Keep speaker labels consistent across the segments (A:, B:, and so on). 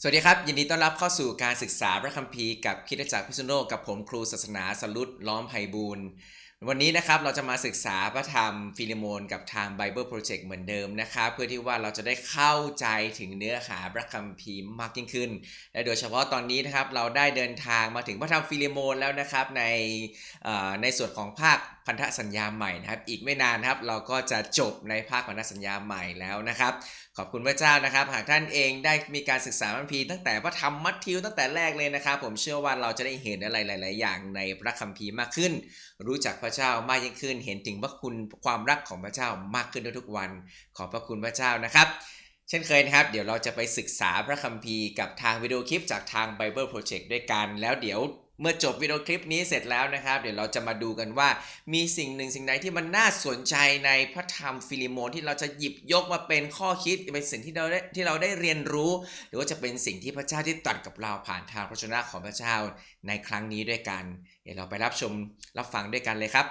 A: สวัสดีครับ ยินดีต้อนรับเข้าสู่การศึกษาพระคัมภีร์กับคิดจักรพิษณุโลกกับผมครูศาสนาสรุตล้อมไพบูลวันนี้นะครับเราจะมาศึกษาพระธรรมฟิลิโมนกับทาง Bible Project เหมือนเดิมนะครับเพื่อที่ว่าเราจะได้เข้าใจถึงเนื้อหาพระคัมภีร์มากยิ่งขึ้น และโดยเฉพาะตอนนี้นะครับเราได้เดินทางมาถึงพระธรรมฟิลิโมนแล้วนะครับในในส่วนของภาค พันธสัญญาใหม่นะครับ อีกไม่นานครับ เราก็จะจบในภาคพันธสัญญาใหม่แล้วนะครับ ขอบคุณพระเจ้านะครับ หากท่านเองได้มีการศึกษาพระคัมภีร์ตั้งแต่พระธรรมมัทธิวตั้งแต่แรกเลยนะครับ ผมเชื่อว่าเราจะได้เห็นอะไรหลาย ๆ อย่างในพระคัมภีร์มากขึ้น รู้จักพระเจ้ามากยิ่งขึ้น เห็นถึงพระคุณความรักของพระเจ้ามากขึ้นทุกๆวัน ขอบพระคุณพระเจ้านะครับเช่นเคยนะครับ เดี๋ยวเราจะไปศึกษาพระคัมภีร์กับทางวิดีโอคลิปจากทาง Bible Project ด้วยกัน แล้วเดี๋ยว เมื่อจบวิดีโอคลิปนี้เสร็จแล้วนะครับ เดี๋ยวเราจะมาดูกันว่า มีสิ่งหนึ่งสิ่งใดที่มันน่าสนใจในพระธรรมฟิลิโมนที่เราจะหยิบยกมาเป็นข้อคิดเป็นสิ่งที่เราได้ที่เราได้เรียนรู้ หรือว่าจะเป็นสิ่งที่พระเจ้าที่ตรัสกับเราผ่านทางพระชนะของพระเจ้าในครั้งนี้ด้วยกัน เดี๋ยวเราไปรับชมรับฟังด้วยกันเลยครับ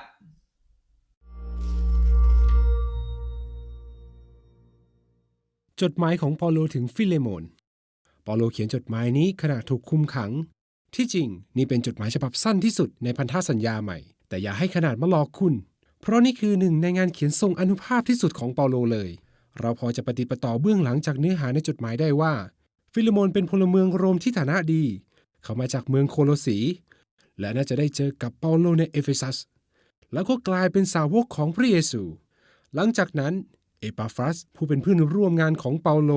B: จดหมายของเปาโลถึงฟิเลโมนเปาโลเขียนจดหมายนี้ขณะถูกคุมขัง ที่จริง นี่เป็นจดหมายฉบับสั้นที่สุดในพันธสัญญาใหม่ แต่อย่าให้ขนาดมาหลอกคุณ เพราะนี่คือหนึ่งในงานเขียนทรงอนุภาพที่สุดของเปาโลเลย เราพอจะปฏิประต่อเบื้องหลังจากเนื้อหาในจดหมายได้ว่า ฟิลโมนเป็นพลเมืองโรมที่ฐานะดี เขามาจากเมืองโคโลสี และน่าจะได้เจอกับเปาโลในเอเฟซัส แล้วก็กลายเป็นสาวกของพระเยซู หลังจากนั้นเอปาฟรัสผู้เป็นเพื่อนร่วมงานของเปาโล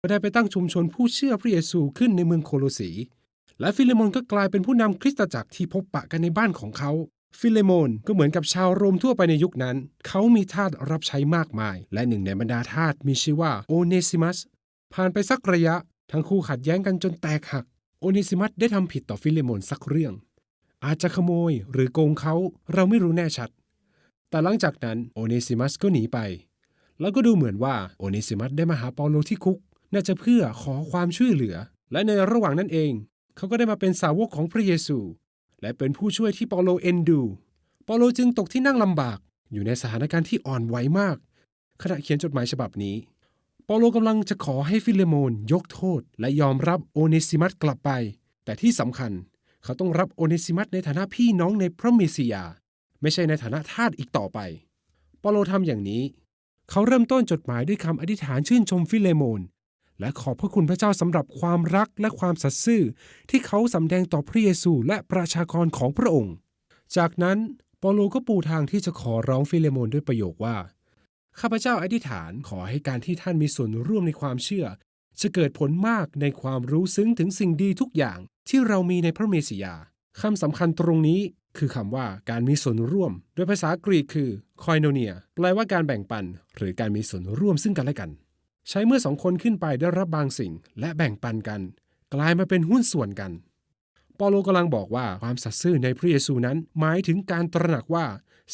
B: ก็ได้ไปตั้งชุมชนผู้เชื่อพระเยซูขึ้นในเมืองโคโลสี และฟิเลโมนก็กลายเป็นผู้นำคริสตจักรที่พบปะกันในบ้านของเขา ฟิเลโมนก็เหมือนกับชาวโรมทั่วไปในยุคนั้น เขามีทาสรับใช้มากมาย และหนึ่งในบรรดาทาสมีชื่อว่าโอเนซิมัส ผ่านไปสักระยะ ทั้งคู่ขัดแย้งกันจนแตกหัก โอเนซิมัสได้ทำผิดต่อฟิเลโมนสักเรื่อง อาจจะขโมยหรือโกงเขาเราไม่รู้แน่ชัด แต่หลังจากนั้นโอเนซิมัสก็หนีไป แล้วก็ดูเหมือนว่าโอเนซิมัสได้มาหาเปาโลที่คุก น่าจะเพื่อขอความช่วยเหลือและในระหว่างนั้นเอง เขาก็ได้มาเป็นสาวกของพระเยซู และเป็นผู้ช่วยที่เปาโลเอ็นดูเปาโลจึงตกที่นั่งลำบาก อยู่ในสถานการณ์ที่อ่อนไหวมาก ขณะเขียนจดหมายฉบับนี้เปาโลกำลังจะขอให้ฟิเลโมนยกโทษ และยอมรับโอเนซิมัสกลับไป แต่ที่สำคัญ เขาต้องรับโอเนซิมัสในฐานะพี่น้องในพระเมสสิยา ไม่ใช่ในฐานะทาสอีกต่อไปเปาโลทำอย่างนี้ เขาเริ่มต้นจดหมายด้วยคำอธิษฐานชื่นชมฟิเลโมน และขอบพระคุณพระเจ้าสำหรับความรักและความสัตย์ซื่อ ที่เขาสำแดงต่อพระเยซูและประชากรของพระองค์ จากนั้นเปาโลก็ปูทางที่จะขอร้องฟิเลโมนด้วยประโยคว่า ข้าพเจ้าอธิษฐานขอให้การที่ท่านมีส่วนร่วมในความเชื่อ จะเกิดผลมากในความรู้ซึ้งถึงสิ่งดีทุกอย่างที่เรามีในพระเมสสิยาคำสำคัญตรงนี้คือคำว่าการมีส่วนร่วม โดยภาษากรีกคือ koinonia แปลว่าการแบ่งปัน หรือการมีส่วนร่วมซึ่งกันและกัน ใช้เมื่อสองคนขึ้นไปได้รับบางสิ่ง และแบ่งปันกัน กลายมาเป็นหุ้นส่วนกัน เปาโลกำลังบอกว่าความสัตย์ซื่อในพระเยซูนั้น หมายถึงการตระหนักว่า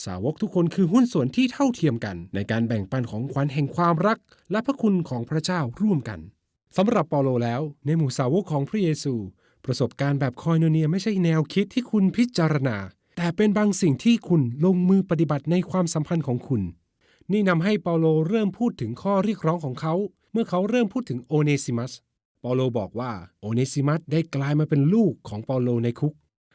B: สาวกทุกคนคือหุ้นส่วนที่เท่าเทียมกัน ในการแบ่งปันของขวัญแห่งความรัก และพระคุณของพระเจ้าร่วมกันสำหรับเปาโลแล้ว ในหมู่สาวกของพระเยซู ประสบการณ์แบบคอยโนเนียไม่ใช่แนวคิดที่คุณพิจารณา แต่เป็นบางสิ่งที่คุณลงมือปฏิบัติในความสัมพันธ์ของคุณ นี่นำให้เปาโลเริ่มพูดถึงข้อเรียกร้องของเขา เมื่อเขาเริ่มพูดถึงโอเนซิมัสเปาโลบอกว่าโอเนซิมัสได้กลายมาเป็นลูกของเปาโลในคุก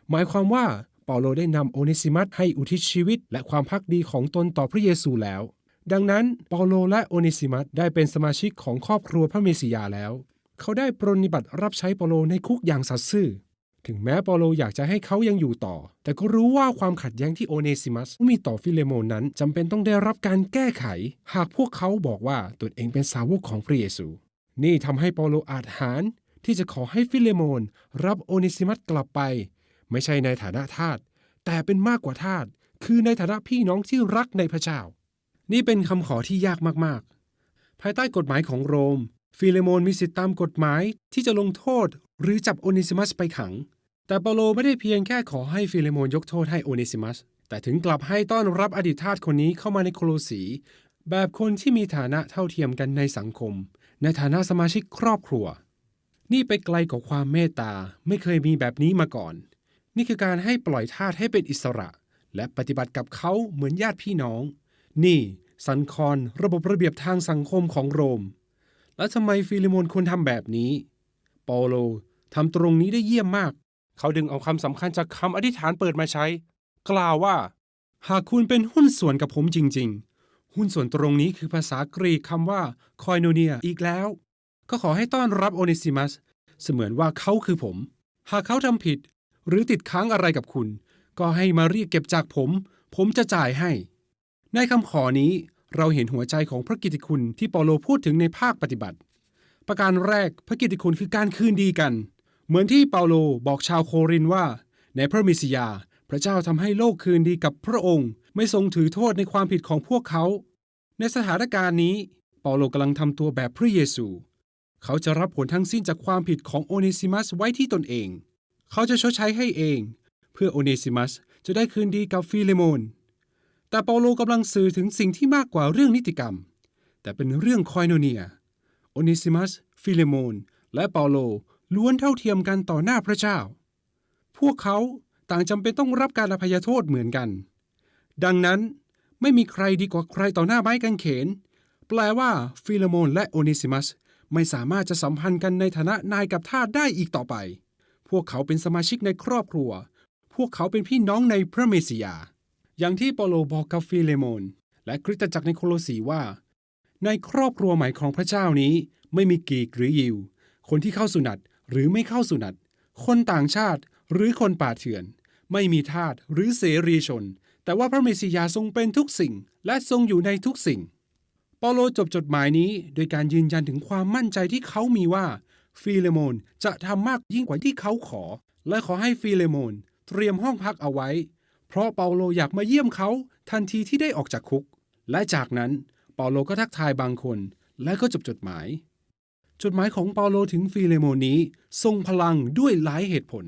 B: หมายความว่าเปาโลได้นำโอเนซิมัสให้อุทิศชีวิต และความพักดีของตนต่อพระเยซูแล้ว ดังนั้นเปาโลและโอเนซิมัสได้เป็นสมาชิกของครอบครัวพระเมสสิยาแล้ว เขาได้ปรนนิบัติรับใช้เปาโลในคุกอย่างสัตย์ซื่อ ถึงแม้เปาโลอยากจะให้เขายังอยู่ต่อ แต่ก็รู้ว่าความขัดแย้งที่โอเนซิมัสมีต่อฟิเลโมนนั้นจำเป็นต้องได้รับการแก้ไข หากพวกเขาบอกว่าตนเองเป็นสาวกของพระเยซู นี่ทำให้เปาโลอาจหารที่จะขอให้ฟิเลโมน รับโอเนซิมัสกลับไป ไม่ใช่ในฐานะทาสแต่เป็นมากกว่าทาสคือในฐานะพี่น้องที่รักในพระเจ้า นี่เป็นคำขอที่ยากมากๆ ภายใต้กฎหมายของโรม ฟิเลโมนมีสิทธิตามกฎหมายที่จะลงโทษหรือจับโอเนซิมัสไปขัง แต่เปาโลไม่ได้เพียงแค่ขอให้ฟิเลโมนยกโทษให้โอเนซิมัส แต่ถึงกลับให้ต้อนรับอดีตทาสคนนี้เข้ามาในโคโลสี แบบคนที่มีฐานะเท่าเทียมกันในสังคม ในฐานะสมาชิกครอบครัว นี่ไปไกลกว่าความเมตตาไม่เคยมีแบบนี้มาก่อน นี่คือการให้ปล่อยทาสให้เป็นอิสระ และปฏิบัติกับเขาเหมือนญาติพี่น้อง นี่สันคอนระบบระเบียบทางสังคมของโรม แล้วทำไมฟิลิโมนควรทำแบบนี้ เปาโลทำตรงนี้ได้เยี่ยมมาก เขาดึงเอาคำสำคัญจากคำอธิษฐานเปิดมาใช้ กล่าวว่า หากคุณเป็นหุ้นส่วนกับผมจริง ๆ หุ้นส่วนตรงนี้คือภาษากรีกคำว่าคอยโนเนียอีกแล้ว ก็ขอให้ต้อนรับโอเนซิมัส เสมือนว่าเขาคือผม หากเขาทำผิด หรือติดค้างอะไรกับคุณ ก็ให้มาเรียกเก็บจากผม ผมจะจ่ายให้ ในคำขอนี้เราเห็นหัวใจของพระกิติคุณที่เปาโลพูดถึงในภาคปฏิบัติ ประการแรกพระกิติคุณคือการคืนดีกัน เหมือนที่เปาโลบอกชาวโครินธ์ว่า ในพระมิสยา พระเจ้าทำให้โลกคืนดีกับพระองค์ ไม่ทรงถือโทษในความผิดของพวกเขา ในสถานการณ์นี้ เปาโลกำลังทำตัวแบบพระเยซู เขาจะรับผลทั้งสิ้นจากความผิดของโอเนซิมัสไว้ที่ตนเอง เขาจะชดใช้ให้เอง เพื่อโอเนซิมัสจะได้คืนดีกับฟิเลโมน แต่เปาโลกำลังสื่อถึงสิ่งที่มากกว่าเรื่องนิติกรรม แต่เป็นเรื่องคอยโนเนีย โอเนซิมัส ฟิเลโมน และเปาโล ล้วนเท่าเทียมกันต่อหน้าพระเจ้า พวกเขาต่างจำเป็นต้องรับการอภัยโทษเหมือนกัน ดังนั้นไม่มีใครดีกว่าใครต่อหน้าไม้กางเขน แปลว่าฟิเลโมนและโอเนซิมัสไม่สามารถจะสัมพันธ์กันในฐานะนายกับทาสได้อีกต่อไป พวกเขาเป็นสมาชิกในครอบครัว พวกเขาเป็นพี่น้องในพระเมสสิยา อย่างที่เปโลบอกกับฟิเลโมน และคริสตจักรในโคโลสีว่า ในครอบครัวใหม่ของพระเจ้านี้ไม่มีกรีกหรือยิว คนที่เข้าสุนัต หรือไม่เข้าสุนัตคนต่างชาติหรือคนป่าเถื่อน ไม่มีทาสหรือเสรีชน แต่ว่าพระเมสสิยาทรงเป็นทุกสิ่ง และทรงอยู่ในทุกสิ่ง เปาโลจบจดหมายนี้ โดยการยืนยันถึงความมั่นใจที่เขามีว่าฟิเลโมนจะทำมากยิ่งกว่าที่เขาขอ และขอให้ฟิเลโมนเตรียมห้องพักเอาไว้ เพราะเปาโลอยากมาเยี่ยมเขาทันทีที่ได้ออกจากคุก และจากนั้นเปาโลก็ทักทายบางคน และก็จบจดหมาย จดหมายของเปาโลถึงฟิเลโมนี้ ทรงพลังด้วยหลายเหตุผล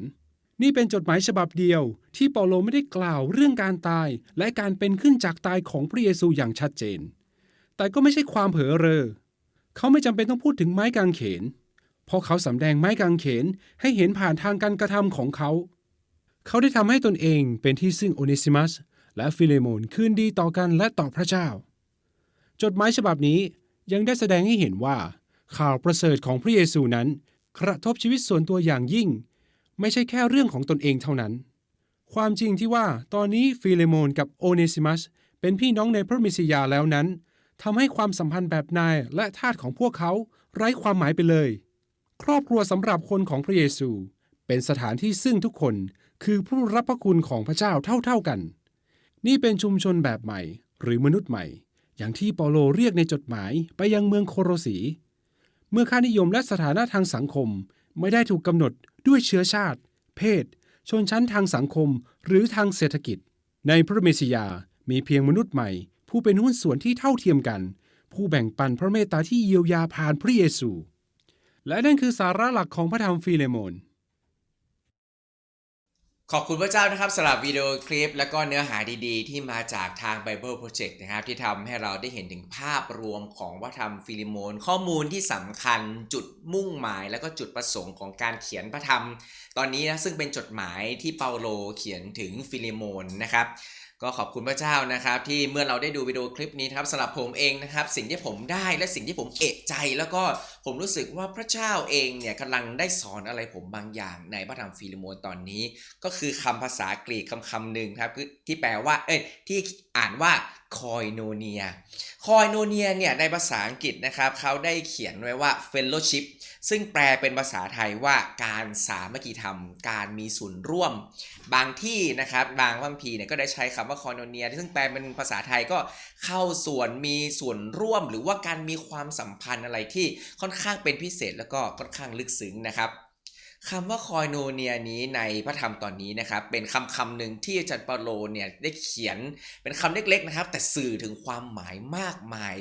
B: นี่เป็นจดหมายฉบับเดียว ที่เปาโลไม่ได้กล่าวเรื่องการตาย และการเป็นขึ้นจากตายของพระเยซูอย่างชัดเจน แต่ก็ไม่ใช่ความเผลอเรอ เขาไม่จำเป็นต้องพูดถึงไม้กางเขน เพราะเขาสำแดงไม้กางเขนให้เห็นผ่านทางการกระทำของเขา เขาได้ทำให้ตนเองเป็นที่ซึ่งโอเนซิมัสและฟิเลโมนคืนดีต่อกันและต่อพระเจ้า จดหมายฉบับนี้ยังได้แสดงให้เห็นว่า ข่าวประเสริฐของพระเยซูนั้น กระทบชีวิตส่วนตัวอย่างยิ่ง ไม่ใช่แค่เรื่องของตนเองเท่านั้น ความจริงที่ว่าตอนนี้ฟิเลโมนกับโอเนซิมัสเป็นพี่น้องในพระมิสยาแล้วนั้นทำให้ความสัมพันธ์แบบนายและทาสของพวกเขาไร้ความหมายไปเลย ครอบครัวสำหรับคนของพระเยซู เป็นสถานที่ซึ่งทุกคนคือผู้รับพระคุณของพระเจ้าเท่าๆกัน นี่เป็นชุมชนแบบใหม่ หรือมนุษย์ใหม่ อย่างที่เปาโลเรียกในจดหมายไปยังเมืองโคโรสี เมื่อค่านิยมและสถานะทางสังคม ไม่ได้ถูกกำหนดด้วยเชื้อชาติ เพศ ชนชั้นทางสังคม หรือทางเศรษฐกิจ ในพระเมสสิยา มีเพียงมนุษย์ใหม่ ผู้เป็นหุ้นส่วนที่เท่าเทียมกัน ผู้แบ่งปันพระเมตตาที่เยียวยาผ่านพระเยซู และนั่นคือสาระหลักของพระธรรมฟิเลโมน
A: ขอบคุณพระเจ้านะครับสำหรับวิดีโอคลิป และก็เนื้อหาดีๆ ที่มาจากทาง Bible Project นะครับ ที่ทำให้เราได้เห็นถึงภาพรวมของพระธรรมฟิลิโมน ข้อมูลที่สำคัญจุดมุ่งหมาย และก็จุดประสงค์ของการเขียนพระธรรม ตอนนี้นะซึ่งเป็นจดหมายที่เปาโลเขียนถึงฟิลิโมนนะครับ ก็ขอบคุณพระเจ้านะครับ ที่เมื่อเราได้ดูวิดีโอคลิปนี้นะครับสำหรับผมเองนะครับ สิ่งที่ผมได้และสิ่งที่ผมเอะใจ แล้วก็ผมรู้สึกว่าพระเจ้าเองเนี่ยกำลังได้สอนอะไรผมบางอย่างในพระธรรมฟิลิโมนตอนนี้ ก็คือคำภาษากรีกคำคำหนึ่งครับคือที่แปลว่าเอ้ยที่อ่านว่าคอยโนเนียคอยโนเนียเนี่ยในภาษาอังกฤษนะครับเขาได้เขียนไว้ว่า fellowship ซึ่งแปลเป็นภาษาไทยว่าการสามัคคีธรรม การมีส่วนร่วม บางที่นะครับบางพัมพีร์เนี่ยก็ได้ใช้คำว่าคอยโนเนียซึ่งแปลเป็นภาษาไทยก็เข้าส่วนมีส่วนร่วม หรือว่าการมีความสัมพันธ์อะไรที่ค่อนข้างเป็นพิเศษแล้วก็ค่อนข้างลึกซึ้งนะครับคำว่าคอยโนเนียนี้ในพระธรรมตอนนี้นะครับเป็นคำคำหนึ่งที่อาจารย์เปาโลเนี่ยได้เขียนเป็นคำเล็กๆนะครับ แต่สื่อถึงความหมายมากมาย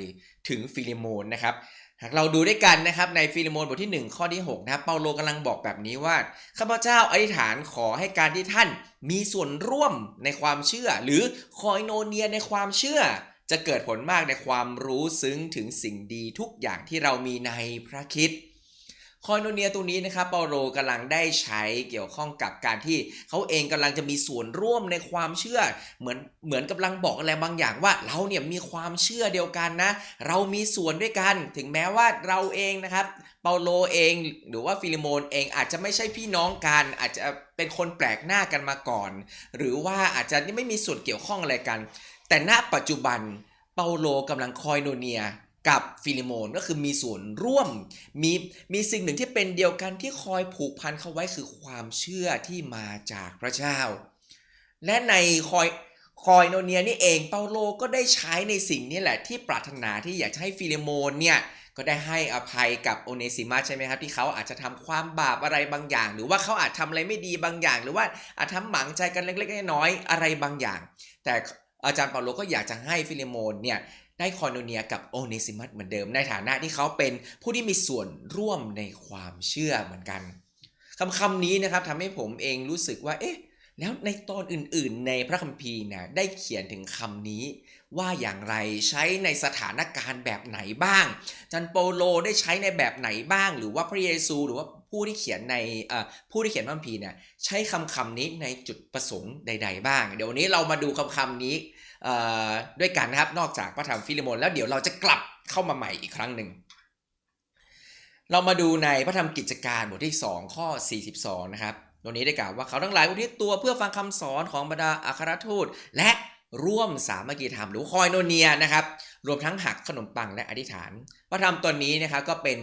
A: ถึงฟิลิโมนนะครับ หากเราดูด้วยกันนะครับในฟิลิโมนบทที่ 1 ข้อที่6นะครับเปาโลกำลังบอกแบบนี้ว่าข้าพเจ้าอธิษฐานขอให้การที่ท่านมีส่วนร่วมในความเชื่อ หรือคอยโนเนียในความเชื่อ จะเกิดผลมากในความรู้ซึ้งถึงสิ่งดีทุกอย่างที่เรามีในพระคิด คอยโนเนียตัวนี้นะครับเปาโลกำลังได้ใช้เกี่ยวข้องกับการที่เขาเองกำลังจะมีส่วนร่วมในความเชื่อ เหมือนเหมือนกำลังบอกอะไรบางอย่างว่า เราเนี่ยมีความเชื่อเดียวกันนะ เรามีส่วนด้วยกัน ถึงแม้ว่าเราเองนะครับเปาโลเองหรือว่าฟิลิโมนเองอาจจะไม่ใช่พี่น้องกันอาจจะเป็นคนแปลกหน้ากันมาก่อน หรือว่าอาจจะไม่มีส่วนเกี่ยวข้องอะไรกัน แต่ณปัจจุบันเปาโลกำลังคอยโนเนีย กับฟิลิโมนก็คือมีส่วนร่วมมีมีสิ่งหนึ่งที่เป็นเดียวกันที่คอยผูกพันเข้าไว้คือความเชื่อที่มาจากพระเจ้า และในคอยคอยโนเนียนี่เองเปาโลก็ได้ใช้ในสิ่งนี้แหละที่ปรารถนาที่อยากจะให้ฟิลิโมนเนี่ยก็ได้ให้อภัยกับโอเนซิมัสใช่ไหมครับ ที่เขาอาจจะทำความบาปอะไรบางอย่าง หรือว่าเขาอาจทำอะไรไม่ดีบางอย่าง หรือว่าอาจทำหมางใจกันเล็กๆน้อยๆอะไรบางอย่าง แต่อาจารย์เปาโลก็อยากจะให้ฟิลิโมนเนี่ย ได้คอนโดเนียกับโอเนซิมัสเหมือนเดิม ในฐานะที่เขาเป็นผู้ที่มีส่วนร่วมในความเชื่อเหมือนกันคำคำนี้นะครับทำให้ผมเองรู้สึกว่า เอ๊ะ แล้วในตอนอื่นๆ ในพระคัมภีร์เนี่ยได้เขียนถึงคำนี้ ว่าอย่างไรใช้ในสถานการณ์แบบไหนบ้าง จันโปโลได้ใช้ในแบบไหนบ้าง หรือว่าพระเยซู หรือว่าผู้ที่เขียนในผู้ที่เขียนพระคัมภีร์เนี่ยใช้คำคำนี้ในจุดประสงค์ใด ๆ บ้าง เดี๋ยววันนี้เรามาดูคำคำนี้ ด้วยกันนะครับ นอกจากพระธรรมฟิลิโมนแล้วเดี๋ยวเราจะกลับเข้ามาใหม่อีกครั้งหนึ่ง เรามาดูในพระธรรมกิจการบทที่ 2 ข้อ 42 นะครับ ตรงนี้ได้กล่าวว่าเขาทั้งหลายอุทิศตัวเพื่อฟังคำสอนของบรรดาอัครทูตและ ร่วมสามัคคีธรรมหรือคอยโนเนียนะครับ รวมทั้งหักขนมปังและอธิษฐาน พระธรรมตัวนี้นะครับก็เป็น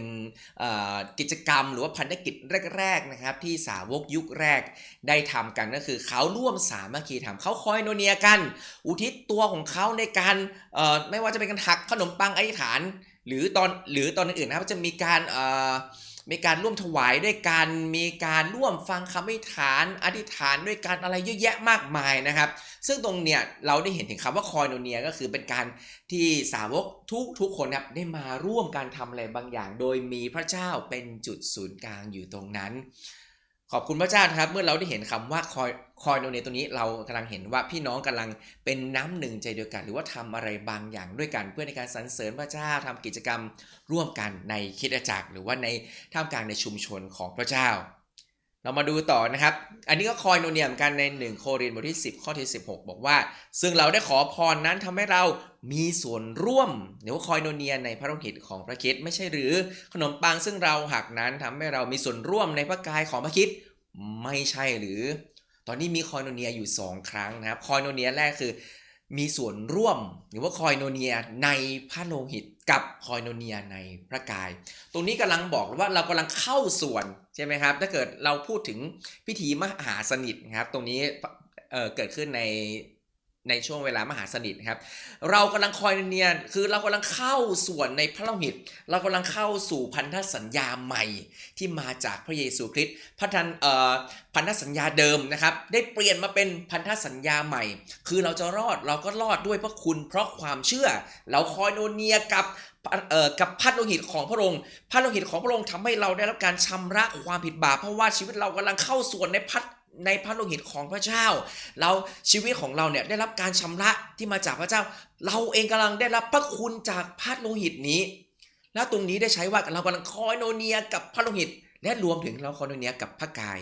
A: กิจกรรมหรือว่าพันธกิจแรกๆนะครับที่สาวกยุคแรกได้ทำกันก็คือเขาร่วมสามัคคีธรรมเขาคอยโนเนียกัน อุทิศตัวของเขาในการไม่ว่าจะเป็นการหักขนมปังอธิษฐาน หรือตอนหรือตอนอื่นๆนะครับจะมีการ มีการร่วมถวายด้วยกันมีการร่วมฟังคำอธิษฐาน อธิษฐานด้วยกันอะไรเยอะแยะมากมายนะครับ ซึ่งตรงเนี้ยเราได้เห็นถึงคำว่าคอยโนเนียก็คือเป็นการที่สาวกทุกทุกคนครับได้มาร่วมการทำอะไรบางอย่าง โดยมีพระเจ้าเป็นจุดศูนย์กลางอยู่ตรงนั้น ขอบคุณพระเจ้าครับ เมื่อเราได้เห็นคำว่าคอยคอยโนเนียตรงนี้เรากำลังเห็นว่าพี่น้องกำลังเป็นน้ำหนึ่งใจเดียวกัน หรือว่าทำอะไรบางอย่างด้วยกันเพื่อในการสรรเสริญพระเจ้าทำกิจกรรมร่วมกันในคิดจักร หรือว่าในท่ามกลางในชุมชนของพระเจ้า เรามาดูต่อนะครับ อันนี้ก็คอยโนเนียเหมอนกันใน 1 โครินธ์บทที่ 10 ข้อที่ 16 บอกว่า ซึ่งเราได้ขอพรนั้นทำให้เรา มีส่วนร่วมหรือว่าคอยโนเนียในพระโลหิตของพระคิดไม่ใช่หรือขนมปังซึ่งเราหักนั้นทำให้เรามีส่วนร่วมในพระกายของพระคิดไม่ใช่หรือ ตอนนี้มีคอยโนเนียอยู่ 2 ครั้งนะครับคอยโนเนียแรกคือ มีส่วนร่วมหรือว่าคอยโนเนียในพระโลหิตกับคอยโนเนียในพระกาย ตรงนี้กำลังบอกว่าเรากำลังเข้าส่วนใช่ไหมครับ ถ้าเกิดเราพูดถึงพิธีมหาสนิทนะครับ ตรงนี้เเกิดขึ้นใน ในช่วงเวลามหาสนิทครับ เรากำลังคอยเนียนคือเรากำลังเข้าส่วนในพระโลหิต เรากำลังเข้าสู่พันธสัญญาใหม่ที่มาจากพระเยซูคริสต์พันธเอ่อพันธสัญญาเดิมนะครับ ได้เปลี่ยนมาเป็นพันธสัญญาใหม่ คือเราจะรอดเราก็รอดด้วยพระคุณ เพราะความเชื่อ เราคอยโนเนียกับเอ่อกับพันโลหิตของพระองค์พันโลหิตของพระองค์ทำให้เราได้รับการชำระความผิดบาปเพราะว่าชีวิตเรากำลังเข้าส่วนในพัน ในพระโลหิตของพระเจ้า เราชีวิตของเราเนี่ยได้รับการชำระที่มาจากพระเจ้า เราเองกำลังได้รับพระคุณจากพระโลหิตนี้ แล้วตรงนี้ได้ใช้ว่าเรากำลังคอยโนเนียกับพระโลหิต และรวมถึงเราคอยโนเนียกับพระกาย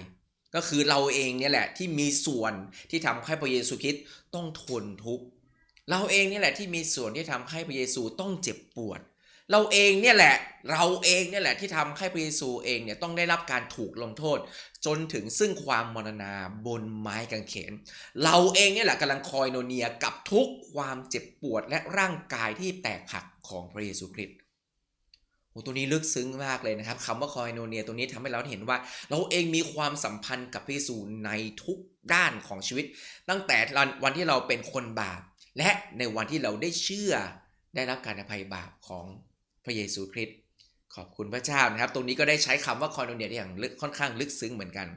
A: ก็คือเราเองเนี่ยแหละที่มีส่วนที่ทำให้พระเยซูคริสต์ต้องทนทุกข์เราเองเนี่แหละที่มีส่วนที่ทำให้พระเยซูต้องเจ็บปวด เราเองเนี่ยแหละ เราเองเนี่ยแหละที่ทำให้พระเยซูเองเนี่ยต้องได้รับการถูกลงโทษ จนถึงซึ่งความมรณาบนไม้กางเขน เราเองเนี่ยแหละกำลังคอยโนเนียกับทุกความเจ็บปวดและร่างกายที่แตกหักของพระเยซูคริสต์โอ้ตัวนี้ลึกซึ้งมากเลยนะครับคำว่าคอยโนเนียตัวนี้ทำให้เราเห็นว่า เราเองมีความสัมพันธ์กับพระเยซูในทุกด้านของชีวิต ตั้งแต่วันที่เราเป็นคนบาป และในวันที่เราได้เชื่อได้รับการอภัยบาปของ พระเยซูคริสต์ขอบคุณพระเจ้านะครับ ตรงนี้ก็ได้ใช้คำว่าคอยโนเนียอย่างลึกค่อนข้างลึกซึ้งเหมือนกัน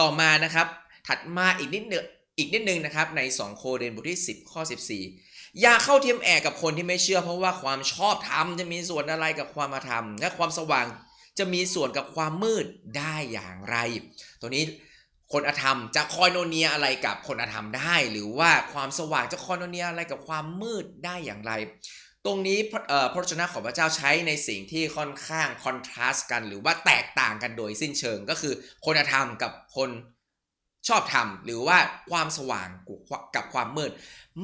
A: ต่อมานะครับ ถัดมาอีกนิดนึงอีกนิดนึงนะครับใน 2 โครินธ์บทที่ 10 ข้อ 14 อย่าเข้าเทียมแอกกับคนที่ไม่เชื่อ เพราะว่าความชอบธรรมจะมีส่วนอะไรกับความอาธรรม และความสว่างจะมีส่วนกับความมืดได้อย่างไร ตัวนี้คนอธรรมจะคอยโนเนียอะไรกับคนอธรรมได้ หรือว่าความสว่างจะคอยโนเนียอะไรกับความมืดได้อย่างไร ตรงนี้พระเจนะของพระเจ้าใช้ในสิ่งที่ค่อนข้างคอนทราสต์กัน หรือว่าแตกต่างกันโดยสิ้นเชิงก็คือคนธรรมกับคนชอบธรรม หรือว่าความสว่างกับความมืด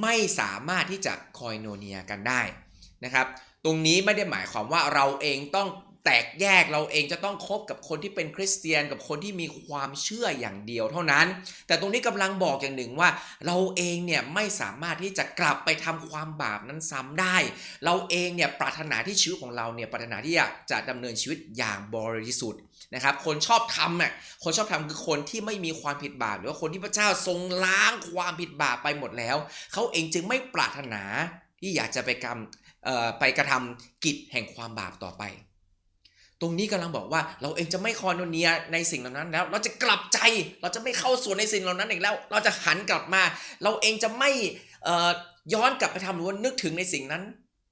A: ไม่สามารถที่จะคอยโนเนียกันได้นะครับ ตรงนี้ไม่ได้หมายความว่าเราเองต้อง แตกแยกเราเองจะต้องคบกับคนที่เป็นคริสเตียนกับคนที่มีความเชื่ออย่างเดียวเท่านั้น แต่ตรงนี้กำลังบอกอย่างหนึ่งว่า เราเองเนี่ยไม่สามารถที่จะกลับไปทำความบาปนั้นซ้ำได้ เราเองเนี่ยปรารถนาที่ชีวิตของเราเนี่ยปรารถนาที่อยากจะดำเนินชีวิตอย่างบริสุทธิ์นะครับ คนชอบทำอะคนชอบทำคือคนที่ไม่มีความผิดบาปหรือว่าคนที่พระเจ้าทรงล้างความผิดบาปไปหมดแล้ว เขาเองจึงไม่ปรารถนาที่อยากจะไปกรรมไปกระทำกิจแห่งความบาปต่อไป ตรงนี้กำลังบอกว่าเราเองจะไม่คอนโนเนียในสิ่งเหล่านั้นแล้ว เราจะกลับใจเราจะไม่เข้าส่วนในสิ่งเหล่านั้นอีกแล้ว เราจะหันกลับมา เราเองจะไม่ย้อนกลับไปทำหรือว่านึกถึงในสิ่งนั้น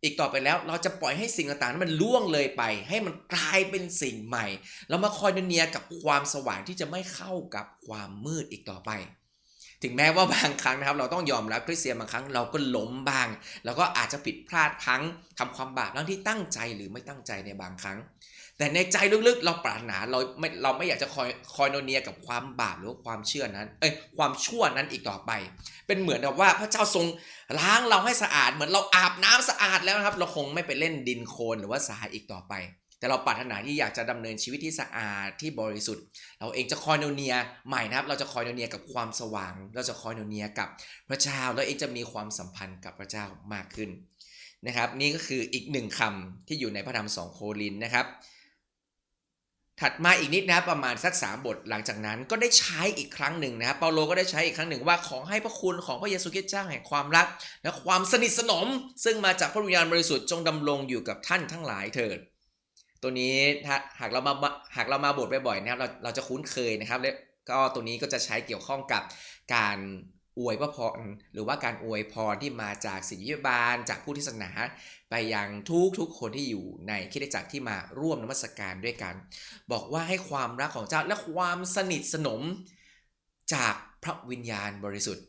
A: อีกต่อไปแล้ว เราจะปล่อยให้สิ่งต่างๆนั้นมันล่วงเลยไป ให้มันกลายเป็นสิ่งใหม่ เรามาคอยโนเนียกับความสว่างที่จะไม่เข้ากับความมืดอีกต่อไปถึงแม้ว่าบางครั้งนะครับเราต้องยอมรับคริสเตียนบางครั้งเราก็ล้มบาง แล้วก็อาจจะผิดพลาดพลั้งทำความบาปทั้งที่ตั้งใจหรือไม่ตั้งใจในบางครั้ง แต่ในใจลึกๆ เราปรารถนาเราไม่เราไม่อยากจะคอยคอยโนเนียกับความบาปหรือว่าความเชื่อนั้น เอ้ยความชั่วนั้นอีกต่อไป เป็นเหมือนกับว่าพระเจ้าทรงล้างเราให้สะอาด เหมือนเราอาบน้ำสะอาดแล้วนะครับ เราคงไม่ไปเล่นดินโคลนหรือว่าสายอีกต่อไป แต่เราปรารถนาที่อยากจะดำเนินชีวิตที่สะอาดที่บริสุทธิ์ เราเองจะคอยโนเนียใหม่นะครับ เราจะคอยโนเนียกับความสว่าง เราจะคอยโนเนียกับพระเจ้าแล้วเองจะมีความสัมพันธ์กับพระเจ้ามากขึ้นนะครับ นี่ก็คืออีกหนึ่งคำที่อยู่ในพระธรรมสองโครินนะครับ ถัดมาอีกนิดนะครับประมาณสักสามบทหลังจากนั้นก็ได้ใช้อีกครั้งหนึ่งนะครับเปาโลก็ได้ใช้อีกครั้งหนึ่งว่าขอให้พระคุณของพระเยซูคริสต์เจ้าแห่งความรัก และความสนิทสนม ซึ่งมาจากพระวิญญาณบริสุทธิ์จงดำรงอยู่กับท่านทั้งหลายเถิดตัวนี้ถ้าหากเรามาหากเรามาบทบ่อยๆนะครับเราเราจะคุ้นเคยนะครับ และก็ตัวนี้ก็จะใช้เกี่ยวข้องกับการ อวยพระพรหรือว่าการอวยพรที่มาจากศิริบาล จากผู้ที่ศาสนา ไปยังทุกทุกคนที่อยู่ในคิดจักรที่มาร่วมนมัสการด้วยกัน บอกว่าให้ความรักของเจ้าและความสนิทสนมจากพระวิญญาณบริสุทธิ์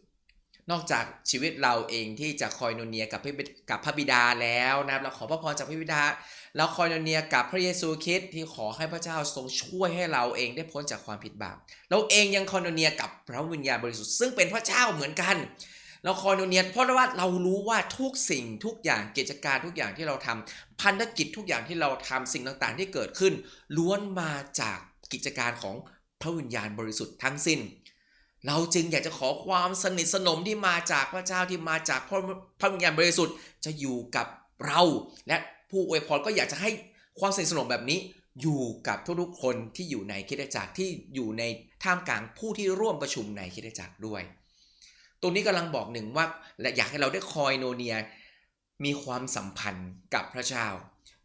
A: นอกจากชีวิตเราเองที่จะคอยโนเนียกับพระบิกับพระบิดาแล้วนะครับเราขอพระพรจากพระบิดาเราคอยโนเนียกับพระเยซูคริสต์ที่ขอให้พระเจ้าทรงช่วยให้เราเองได้พ้นจากความผิดบาปเราเองยังคอยโนเนียกับพระวิญญาณบริสุทธิ์ซึ่งเป็นพระเจ้าเหมือนกัน เราคอยโนเนียเพราะว่าเรารู้ว่าทุกสิ่งทุกอย่างกิจการทุกอย่างที่เราทำพันธกิจทุกอย่างที่เราทำสิ่งต่างๆ ที่เกิดขึ้น ล้วนมาจากกิจการของพระวิญญาณบริสุทธิ์ทั้งสิ้น เราจึงอยากจะขอความสนิทสนมที่มาจากพระเจ้าที่มาจากพระพระวิญญาณบริสุทธิ์จะอยู่กับเรา และผู้อวยพรก็อยากจะให้ความสนิทสนมแบบนี้อยู่กับทุกๆคนที่อยู่ในคริสตจักรที่อยู่ในท่ามกลางผู้ที่ร่วมประชุมในคริสตจักรด้วย ตรงนี้กำลังบอกหนึ่งว่าและอยากให้เราได้คอยโนเนียมีความสัมพันธ์กับพระเจ้า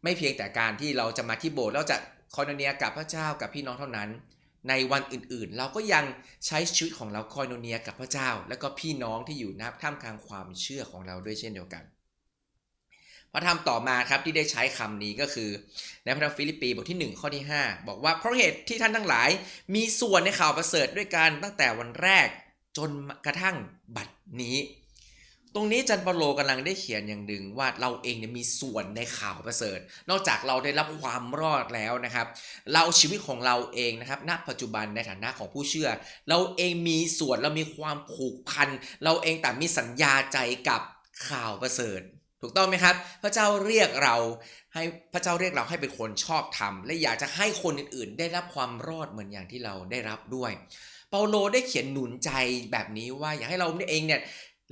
A: ไม่เพียงแต่การที่เราจะมาที่โบสถ์แล้วจะคอยโนเนียกับพระเจ้ากับพี่น้องเท่านั้น ในวันอื่นๆ เราก็ยังใช้ชีวิตของเราคอยโนเนียกับพระเจ้า และก็พี่น้องที่อยู่นับท่ามกลางความเชื่อของเราด้วยเช่นเดียวกัน พระธรรมต่อมาครับที่ได้ใช้คำนี้ก็คือ ในพระธรรมฟิลิปปีบทที่ 1 ข้อที่ 5 บอกว่าเพราะเหตุที่ท่านทั้งหลาย มีส่วนในข่าวประเสริฐด้วยกันตั้งแต่วันแรกจนกระทั่งบัดนี้ ตรงนี้จันเปาโลกำลังได้เขียนอย่างหนึ่งว่าเราเองเนี่ยมีส่วนในข่าวประเสริฐ นอกจากเราได้รับความรอดแล้วนะครับ เราชีวิตของเราเองนะครับ ณ ปัจจุบันในฐานะของผู้เชื่อ เราเองมีส่วนเรามีความผูกพัน เราเองแต่มีสัญญาใจกับข่าวประเสริฐ ถูกต้องไหมครับ พระเจ้าเรียกเราให้พระเจ้าเรียกเราให้เป็นคนชอบธรรม และอยากจะให้คนอื่นๆ ได้รับความรอดเหมือนอย่างที่เราได้รับด้วย เปาโลได้เขียนหนุนใจแบบนี้ว่าอยากให้เราเองเนี่ย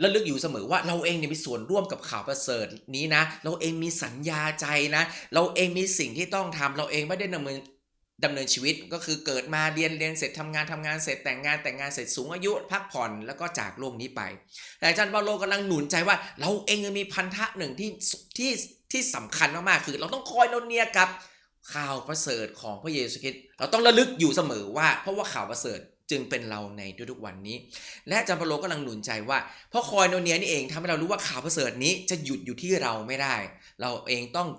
A: ระลึกอยู่เสมอว่าเราเองเนี่ยมีส่วนร่วมกับข่าวประเสริฐนี้นะ เราเองมีสัญญาใจนะ เราเองมีสิ่งที่ต้องทำเราเองไม่ได้ดำเนินดำเนินชีวิตก็คือเกิดมาเรียนเรียนเสร็จทำงานทำงานเสร็จแต่งงานแต่งงานเสร็จสูงอายุพักผ่อนแล้วก็จากโลกนี้ไปแต่อาจารย์เปาโลกำลังหนุนใจว่า เราเองยังมีพันธะหนึ่งที่ที่ที่สำคัญมากๆคือ เราต้องคอยโนเนียกับข่าวประเสริฐของพระเยซูคริสต์เราต้องระลึกอยู่เสมอว่า เพราะว่าข่าวประเสริฐ จึงเป็นเราในทุกๆวันนี้ และอาจารย์เปโลกำลังหนุนใจว่าเพราะคอยโนเนียนี่เองทำให้เรารู้ว่าข่าวประเสริฐนี้จะหยุดอยู่ที่เราไม่ได้ เราเองต้อง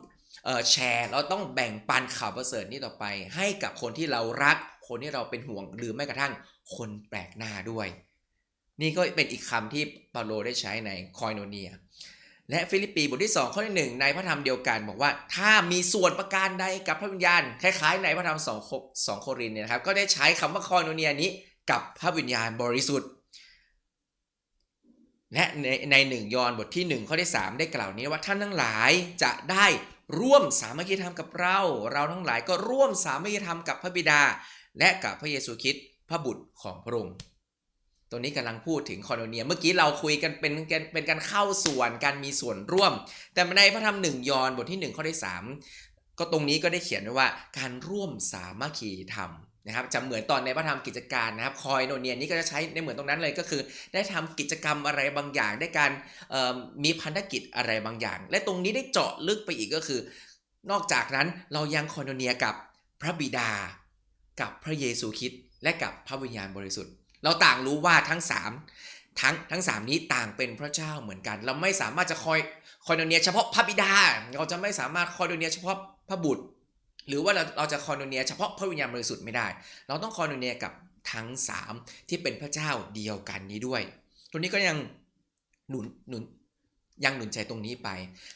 A: แชร์เราต้องแบ่งปันข่าวประเสริฐนี้ต่อไป ให้กับคนที่เรารัก คนที่เราเป็นห่วงหรือแม้กระทั่งคนแปลกหน้าด้วย นี่ก็เป็นอีกคำที่เปาโลได้ใช้ในคอยโนเนีย และฟิลิปปีบทที่ 2 ข้อที่1ในพระธรรมเดียวกัน บอกว่าถ้ามีส่วนประการใดกับพระวิญญาณคล้ายๆ ในพระธรรม2โค2โครินเนี่ยนะครับก็ได้ใช้คำว่าคอยโนเนียนี้กับพระวิญญาณบริสุทธิ์ และในในหนึ่งยอห์นบทที่ 1 ข้อที่ 3 ได้กล่าวนี้ว่าท่านทั้งหลายจะได้ร่วมสามัคคีธรรมกับเรา เราทั้งหลายก็ร่วมสามัคคีธรรมกับพระบิดา และกับพระเยซูคริสต์พระบุตรของพระองค์ ตัวนี้กำลังพูดถึงคอนโดเนียเมื่อกี้เราคุยกันเป็นเป็นการเข้าส่วนการมีส่วนร่วม แต่ในพระธรรมหนึ่งยอนบทที่ 1 ข้อที่ 3 ก็ตรงนี้ก็ได้เขียนไว้ว่าการร่วมสามัคคีธรรมนะครับจะเหมือนตอนในพระธรรมกิจการนะครับคอยโนเนียนี่ก็จะใช้ในเหมือนตรงนั้นเลยก็คือ ได้ทำกิจกรรมอะไรบางอย่างได้การมีพันธกิจอะไรบางอย่าง และตรงนี้ได้เจาะลึกไปอีกก็คือ นอกจากนั้นเรายังคอนโดเนียกับพระบิดา กับพระเยซูคริสต์และกับพระวิญญาณบริสุทธิ์ เราต่างรู้ว่าทั้งสามทั้งทั้งสามนี้ต่างเป็นพระเจ้าเหมือนกัน เราไม่สามารถจะคอยคอยโดเนียเฉพาะพระบิดา เราจะไม่สามารถคอยโดเนียเฉพาะพระบุตร หรือว่าเราเราจะคอยโดเนียเฉพาะพระวิญญาณบริสุทธิ์ไม่ได้ เราต้องคอยโดเนียกับทั้งสามที่เป็นพระเจ้าเดียวกันนี้ด้วย ตัวนี้ก็ยังหนุนหนุนยังหนุนใจตรงนี้ไป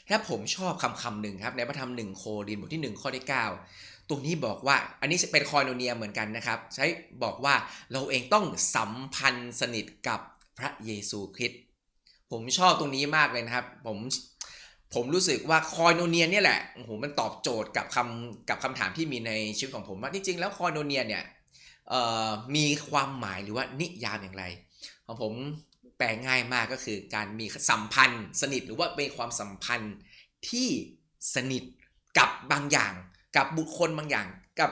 A: และผมชอบคำคำหนึ่งครับในพระธรรมหนึ่งโครินบทที่ 1 ข้อที่ 9 ตรงนี้บอกว่าอันนี้เป็นคอยโนเนียเหมือนกันนะครับ ใช้บอกว่าเราเองต้องสัมพันธ์สนิทกับพระเยซูคริสต์ผมชอบตรงนี้มากเลยนะครับ ผมผมรู้สึกว่าคอยโนเนียเนี่ยแหละโอ้โหมันตอบโจทย์กับคำกับคำถามที่มีในชีวิตของผมว่าจริงแล้วคอยโนเนียเนี่ยมีความหมายหรือว่านิยามอย่างไรของผมแปลง่ายมากก็คือการมีสัมพันธ์สนิทหรือว่าเป็นความสัมพันธ์ที่สนิทกับบางอย่าง กับบุคคลบางอย่าง กับ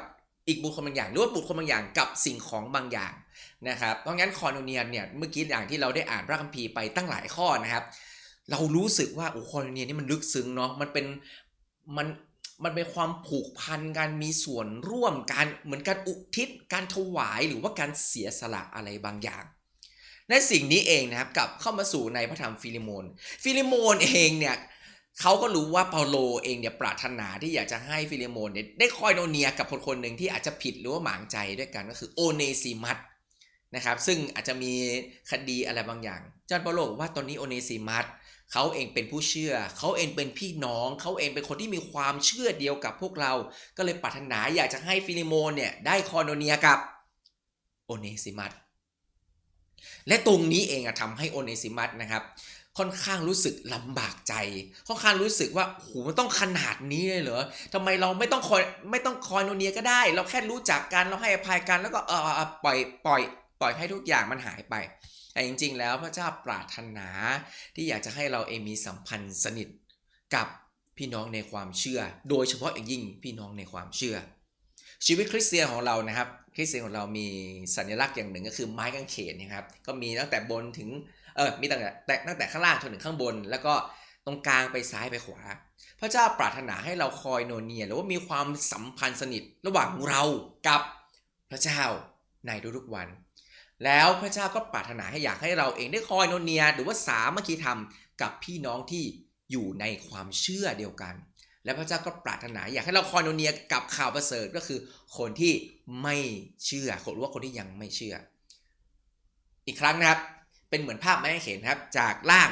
A: อีกบุคคลบางอย่าง หรือว่าบุคคลบางอย่าง กับสิ่งของบางอย่างนะครับเพราะงั้นคอนเนียนเนี่ยเมื่อกี้อย่างที่เราได้อ่านพระคัมภีร์ไปตั้งหลายข้อนะครับ เรารู้สึกว่าโอ้คอนเนียนนี่มันลึกซึ้งเนาะมันเป็นมันมันเป็นความผูกพันการมีส่วนร่วมการเหมือนการอุทิศการถวายหรือว่าการเสียสละอะไรบางอย่างในสิ่งนี้เองนะครับกลับเข้ามาสู่ในพระธรรมฟิลิโมน ฟิลิโมนเองเนี่ย เขาก็รู้ว่าเปาโลเองเนี่ยปรารถนาที่อยากจะให้ฟิเลโมนเนี่ยได้คอยโนเนียกับคนคนหนึ่งที่อาจจะผิดหรือว่าหมางใจด้วยกันก็คือโอเนซิมัสนะครับซึ่งอาจจะมีคดีอะไรบางอย่างจอห์นเปาโลบอกว่าตอนนี้โอเนซิมัสเขาเองเป็นผู้เชื่อ เขาเองเป็นพี่น้อง เขาเองเป็นคนที่มีความเชื่อเดียวกับพวกเรา ก็เลยปรารถนาอยากจะให้ฟิลิโมนเนี่ยได้คอยโนเนียกับโอเนซิมัส และตรงนี้เองอะทำให้โอเนซิมัสนะครับ ค่อนข้างรู้สึกลำบากใจ ค่อนข้างรู้สึกว่าโหมันต้องขนาดนี้เลยเหรอทำไมเราไม่ต้องคอยไม่ต้องคอยโนเนียก็ได้ เราแค่รู้จักกันเราให้อภัยกันแล้วก็เออเออปล่อยปล่อย ปล่อยให้ทุกอย่างมันหายไปแต่จริง ๆ แล้วพระเจ้าปรารถนาที่อยากจะให้เราเองมีสัมพันธ์สนิทกับพี่น้องในความเชื่อ โดยเฉพาะอย่างยิ่งพี่น้องในความเชื่อ ชีวิตคริสเตียนของเรานะครับ คริสเตียนของเรามีสัญลักษณ์อย่างหนึ่งก็คือไม้กางเขนนะครับ ก็มีตั้งแต่บนถึง เออมีตั้งแต่ต่ตั้งแต่ข้างล่างจนถึงข้างบน แล้วก็ตรงกลางไปซ้ายไปขวา พระเจ้าปรารถนาให้เราคอยโนเนียหรือว่ามีความสัมพันธ์สนิทระหว่างเรากับพระเจ้าในทุกๆวัน แล้วพระเจ้าก็ปรารถนาให้อยากให้เราเองได้คอยโนเนียหรือว่าสามัคคีธรรมกับพี่น้องที่อยู่ในความเชื่อเดียวกัน และพระเจ้าก็ปรารถนาอยากให้เราคอยโนเนียกับข่าวประเสริฐก็คือ คนที่ไม่เชื่อหรือว่าคนที่ยังไม่เชื่อ อีกครั้งนะครับ เป็นเหมือนภาพไม้กางเขนครับ จากล่าง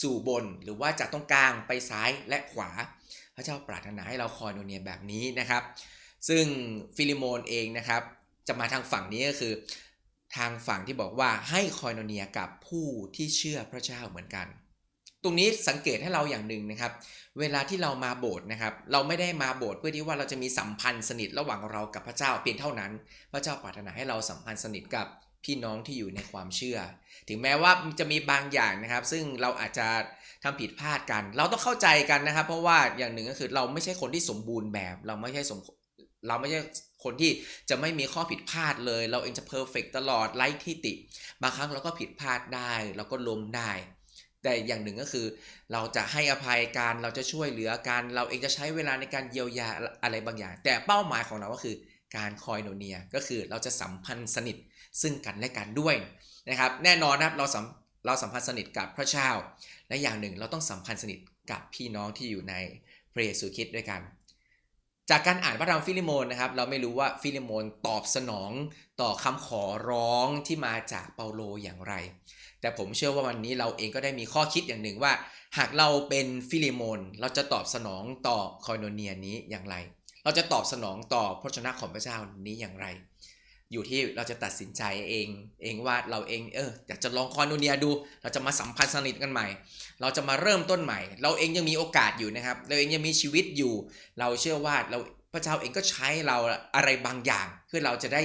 A: สู่บนหรือว่าจากตรงกลางไปซ้ายและขวา พระเจ้าปรารถนาให้เราคอยโนเนียแบบนี้นะครับ ซึ่งฟิลิโมนเองนะครับ จะมาทางฝั่งนี้ก็คือ ทางฝั่งที่บอกว่าให้คอยโนเนียกับผู้ที่เชื่อพระเจ้าเหมือนกัน ตรงนี้สังเกตให้เราอย่างหนึ่งนะครับ เวลาที่เรามาโบสถ์นะครับ เราไม่ได้มาโบสถ์เพื่อที่ว่าเราจะมีสัมพันธ์สนิทระหว่างเรากับพระเจ้าเพียงเท่านั้น พระเจ้าปรารถนาให้เราสัมพันธ์สนิทกับ พี่น้องที่อยู่ในความเชื่อ ถึงแม้ว่าจะมีบางอย่างนะครับ ซึ่งเราอาจจะทำผิดพลาดกัน เราต้องเข้าใจกันนะครับ เพราะว่าอย่างหนึ่งก็คือเราไม่ใช่คนที่สมบูรณ์แบบ เราไม่ใช่สมเราไม่ใช่คนที่จะไม่มีข้อผิดพลาดเลย เราเองจะเพอร์เฟกตลอดไร้ที่ติ บางครั้งเราก็ผิดพลาดได้ เราก็ล้มได้ แต่อย่างหนึ่งก็คือ เราจะให้อภัยกันเราจะช่วยเหลือกัน เราเองจะใช้เวลาในการเยียวยาอะไรบางอย่าง แต่เป้าหมายของเราก็คือ การคอยโนเนียก็คือเราจะสัมพันธ์สนิทซึ่งกันและกันด้วยนะครับ แน่นอนนะครับเราสัมเราสัมพันธ์สนิทกับพระเจ้า และอย่างหนึ่งเราต้องสัมพันธ์สนิทกับพี่น้องที่อยู่ในพระเยซูคริสต์ด้วยกัน จากการอ่านพระธรรมฟิลิโมนนะครับ เราไม่รู้ว่าฟิลิโมนตอบสนองต่อคำขอร้องที่มาจากเปาโลอย่างไร แต่ผมเชื่อว่าวันนี้เราเองก็ได้มีข้อคิดอย่างหนึ่งว่า หากเราเป็นฟิลิโมนเราจะตอบสนองต่อคอยโนเนียนี้อย่างไร เราจะตอบสนองต่อพระชนะของพระเจ้านี้อย่างไร อยู่ที่เราจะตัดสินใจเองเองว่าเราเองเอออยากจะลองคอยโนเนียดู เราจะมาสัมพันธ์สนิทกันใหม่ เราจะมาเริ่มต้นใหม่ เราเองยังมีโอกาสอยู่นะครับ เราเองยังมีชีวิตอยู่ เราเชื่อว่าเราพระเจ้าเองก็ใช้เราอะไรบางอย่างเพื่อเราจะได้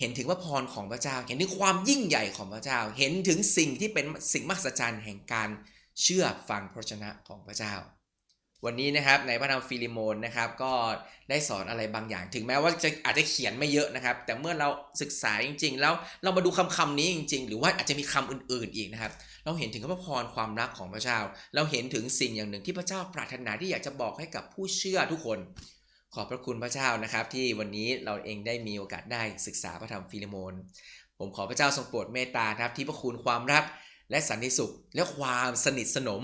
A: เห็นถึงพระพรของพระเจ้า เห็นถึงความยิ่งใหญ่ของพระเจ้า เห็นถึงสิ่งที่เป็นสิ่งมหัศจรรย์แห่งการเชื่อฟังพระชนะของพระเจ้า วันนี้นะครับในพระธรรมฟิลิโมนนะครับก็ได้สอนอะไรบางอย่าง ถึงแม้ว่าจะอาจจะเขียนไม่เยอะนะครับ แต่เมื่อเราศึกษาจริง ๆ แล้วเรามาดูคำคำนี้จริง ๆ หรือว่าอาจจะมีคำอื่น ๆอีกนะครับ เราเห็นถึงพระพรความรักของพระเจ้า เราเห็นถึงสิ่งอย่างหนึ่งที่พระเจ้าปรารถนาที่อยากจะบอกให้กับผู้เชื่อทุกคน ขอบพระคุณพระเจ้านะครับ ที่วันนี้เราเองได้มีโอกาสได้ศึกษาพระธรรมฟิลิโมนผมขอพระเจ้าทรงโปรดเมตตาครับที่พระคุณความรักและสันติสุขและความสนิทสนม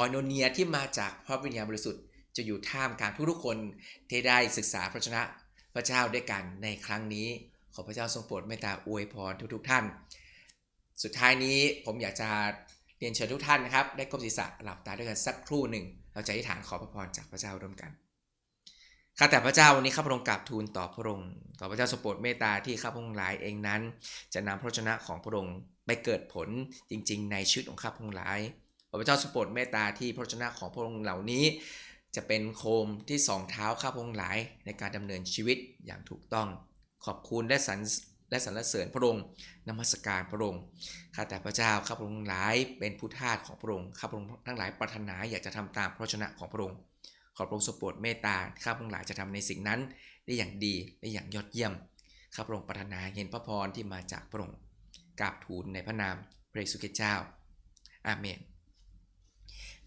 A: อยโนเนียที่มาจากพระวิญญาณบริสุทธิ์จะอยู่ท่ามกลางทุกๆคนที่ได้ศึกษาพระชนะพระเจ้าด้วยกันในครั้งนี้ ขอพระเจ้าทรงโปรดเมตตาอวยพรทุกๆท่าน สุดท้ายนี้ผมอยากจะเรียนเชิญทุกท่านนะครับได้ก้มศีรษะหลับตาด้วยกันสักครู่หนึ่ง เราจะอธิษฐานขอพระพรจากพระเจ้าร่วมกันข้าแต่พระเจ้าวันนี้ข้าพระองค์กราบทูลต่อพระองค์ขอพระเจ้าทรงโปรดเมตตาที่ข้าพระองค์หลายเองนั้น จะนำพระชนะของพระองค์ไปเกิดผลจริง ๆ ในชีวิตของข้าพระองค์หลาย พระเจ้าทรงโปรดเมตตาที่พระชนะของพระองค์เหล่านี้ จะเป็นโคมที่สองเท้าข้าพระองค์หลายในการดำเนินชีวิตอย่างถูกต้อง ขอบคุณและสรรและสรรเสริญพระองค์นมัสการพระองค์ข้าแต่พระเจ้าข้าพระองค์หลายเป็นผู้ทาสของพระองค์ข้าพระองค์ทั้งหลายปรารถนาอยากจะทำตามพระชนะของพระองค์ขอพระองค์ทรงโปรดเมตตาข้าพระองค์หลายจะทำในสิ่งนั้นได้อย่างดีได้อย่างยอดเยี่ยมข้าพระองค์ปรารถนาเห็นพระพรที่มาจากพระองค์กราบทูลในพระนามพระเยซูคริสต์เจ้า อาเมน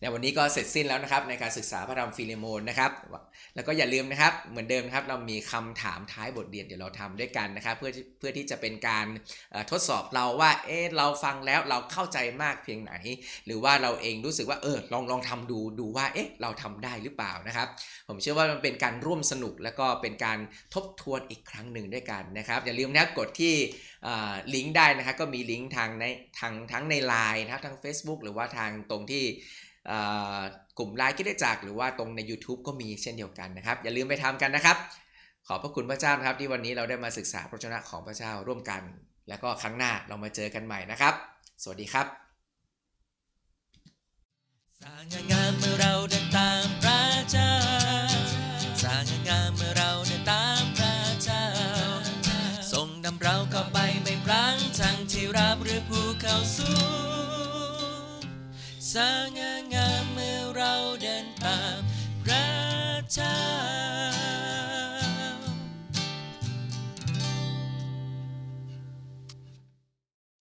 A: ในวันนี้ก็เสร็จสิ้นแล้วนะครับในการศึกษาพระธรรมฟิเลโมนนะครับ แล้วก็อย่าลืมนะครับเหมือนเดิมนะครับเรามีคำถามท้ายบทเรียนเดี๋ยวเราทำด้วยกันนะครับ เพื่อเพื่อที่จะเป็นการทดสอบเราว่าเอ๊ะเราฟังแล้วเราเข้าใจมากเพียงไหน หรือว่าเราเองรู้สึกว่าเออลองลองทำดูดูว่าเอ๊ะเราทำได้หรือเปล่านะครับ ผมเชื่อว่ามันเป็นการร่วมสนุกแล้วก็เป็นการทบทวนอีกครั้งหนึ่งด้วยกันนะครับอย่าลืมนะกดที่ลิงก์ได้นะครับก็มีลิงก์ทางในทางทั้งใน Line นะครับทาง Facebook หรือว่าทางตรงที่ กลุ่มไลน์คิดได้จักหรือว่าตรงใน YouTube ก็มีเช่นเดียวกันนะครับ อย่าลืมไปทำกันนะครับ ขอบพระคุณพระเจ้านะครับ ที่วันนี้เราได้มาศึกษาพระชนะของพระเจ้าร่วมกัน แล้วก็ครั้งหน้าเรามาเจอกันใหม่นะครับ สวัสดีครับ
C: สร้างงามเมื่อเราเดินตามพระเจ้าสร้างงามเมื่อเราเดินตามพระเจ้าทรงนำเราเข้าไปไม่พลั้งทั้งที่ราบหรือภูเข้าสูงางางามเมื่อเราเดินตามพระเจ้า